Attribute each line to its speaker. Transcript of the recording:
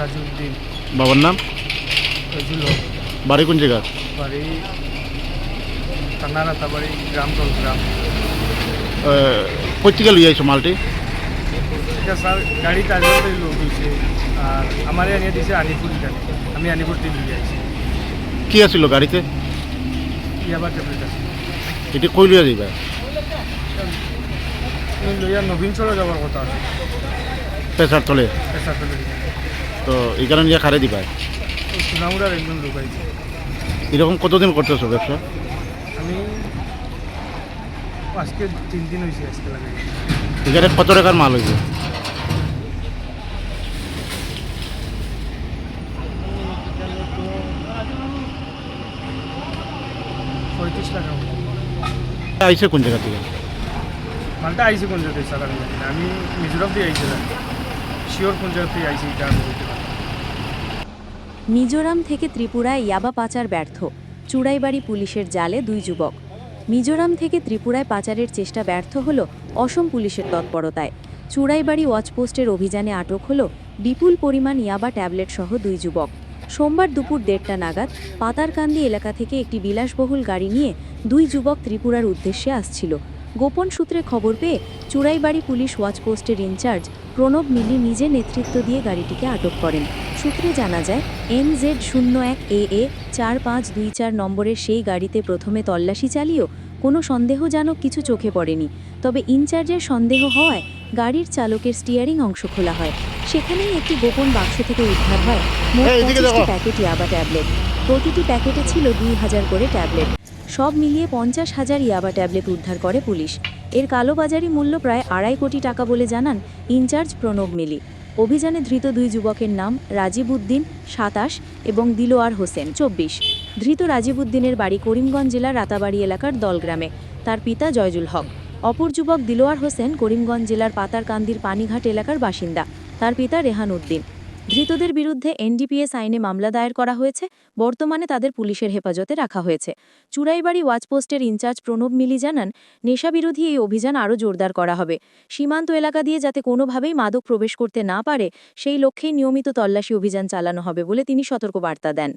Speaker 1: রাজুদ্দিন
Speaker 2: বাবার নাম?
Speaker 1: রাজুল হক
Speaker 2: বাড়ি কোন জায়গা?
Speaker 1: বাড়ি কান্নারাতা বাড়ি গ্রামটল গ্রাম।
Speaker 2: কোথেকে লই আইছো মালটি?
Speaker 1: এটা স্যার গাড়ি কাজতে লোক হয়েছে আর আমার এনে দিছে আনিপুর এখানে। আমি আনিপুর টিম লিয়ে আইছি।
Speaker 2: কি আছিল গাড়িতে?
Speaker 1: ইয়াবা ট্যাবলেট আছে
Speaker 2: এটি কই লইয়া যাইবা?
Speaker 1: লইয়া নবীন চলে যাবার কথা আছে।
Speaker 2: প্রেসার তলে?
Speaker 1: পেশা ট্যাবলেট
Speaker 2: তো এখানে নিয়ে খারে দিবা?
Speaker 1: সুনামুরার একজন লোক আইছে
Speaker 2: এরকম কতদিন করতেছো ব্যবসা?
Speaker 1: আমি আজকে তিন দিন হয়েছে আজকে লাগে
Speaker 2: এখানে কত টাকার মাল হয়েছে
Speaker 1: পঁয়ত্রিশ টাকা।
Speaker 2: আইছে কোন জায়গা থেকে?
Speaker 1: মালটা আইসি কোন আমি জানি আমি মিজোরাম দিয়ে আইছিলাম। শিওর কোন জায়গা থেকে আইসি এটা আমি বলতে পারব না।
Speaker 3: মিজোরাম থেকে ত্রিপুরায় ইয়াবা পাচার ব্যর্থ। চুড়াইবাড়ি পুলিশের জালে দুই যুবক। মিজোরাম থেকে ত্রিপুরায় পাচারের চেষ্টা ব্যর্থ হল অসম পুলিশের তৎপরতায়। চুড়াইবাড়ি ওয়াচপোস্টের অভিযানে আটক হল বিপুল পরিমাণ ইয়াবা ট্যাবলেট সহ দুই যুবক। সোমবার দুপুর দেড়টা নাগাদ পাতারকান্দি এলাকা থেকে একটি বিলাসবহুল গাড়ি নিয়ে দুই যুবক ত্রিপুরার উদ্দেশ্যে আসছিল। গোপন সূত্রে খবর পেয়ে চুড়াইবাড়ি পুলিশ ওয়াচপোস্টের ইনচার্জ প্রণব মিলি নিজে নেতৃত্ব দিয়ে গাড়িটিকে আটক করেন। সূত্রে জানা যায় এন জেড শূন্য এক এ এ চার পাঁচ দুই চার নম্বরের সেই গাড়িতে প্রথমে তল্লাশি চালিয়েও কোনো সন্দেহজনক কিছু চোখে পড়েনি। তবে ইনচার্জের সন্দেহ হওয়ায় গাড়ির চালকের স্টিয়ারিং অংশ খোলা হয়। সেখানেই একটি গোপন বাক্স থেকে উদ্ধার হয় মোট পঁচিশটি প্যাকেট ইয়াবা ট্যাবলেট। প্রতিটি প্যাকেটে ছিল দুই হাজার করে ট্যাবলেট। সব মিলিয়ে পঞ্চাশ হাজার ইয়াবা ট্যাবলেট উদ্ধার করে পুলিশ। এর কালোবাজারি মূল্য প্রায় আড়াই কোটি টাকা বলে জানান ইনচার্জ প্রণব মিলি। অভিযানে ধৃত দুই যুবকের নাম রাজীব উদ্দিন সাতাশ এবং দিলোয়ার হোসেন চব্বিশ। ধৃত রাজীব উদ্দিনের বাড়ি করিমগঞ্জ জেলার রাতাবাড়ি এলাকার দলগ্রামে। তার পিতা জয়জুল হক। অপর যুবক দিলোয়ার হোসেন করিমগঞ্জ জেলার পাতারকান্দির পানিঘাট এলাকার বাসিন্দা। তার পিতা রেহান উদ্দিন। ধৃতদের বিরুদ্ধে এনডিপিএস আইনে মামলা দায়ের করা হয়েছে, বর্তমানে তাদের পুলিশের হেফাজতে রাখা হয়েছে। চুড়াইবাড়ি ওয়াচপোস্টের ইনচার্জ প্রণব মিলি জানান, নেশাবিরোধী এই অভিযান আরও জোরদার করা হবে। সীমান্ত এলাকা দিয়ে যাতে কোনোভাবেই মাদক প্রবেশ করতে না পারে, সেই লক্ষ্যেই নিয়মিত তল্লাশি অভিযান চালানো হবে বলে তিনি সতর্কবার্তা দেন।